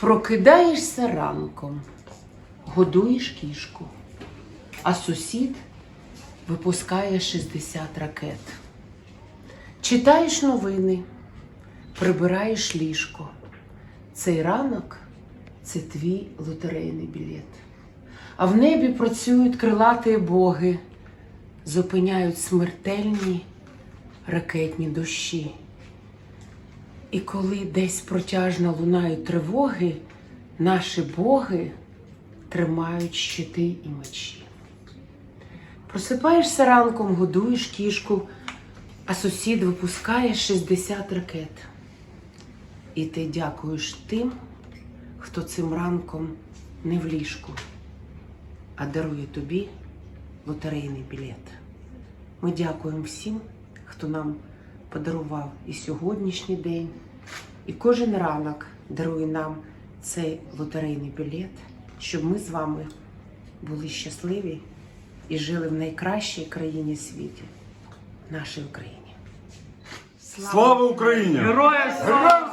Прокидаєшся ранком, годуєш кішку, а сусід випускає 60 ракет. Читаєш новини, прибираєш ліжко. Цей ранок це твій лотерейний білет. А в небі працюють крилаті боги, зупиняють смертельні ракетні дощі. І коли десь протяжно лунають тривоги, наші боги тримають щити і мечі. Просипаєшся ранком, годуєш кішку, а сусід випускає 60 ракет. І ти дякуєш тим, хто цим ранком не в ліжку, а дарує тобі лотерейний білет. Ми дякуємо всім, хто нам подарував і сьогоднішній день, і кожен ранок дарує нам цей лотерейний білет, щоб ми з вами були щасливі і жили в найкращій країні світі, нашій Україні. Слава Україні! Героям слава! Героям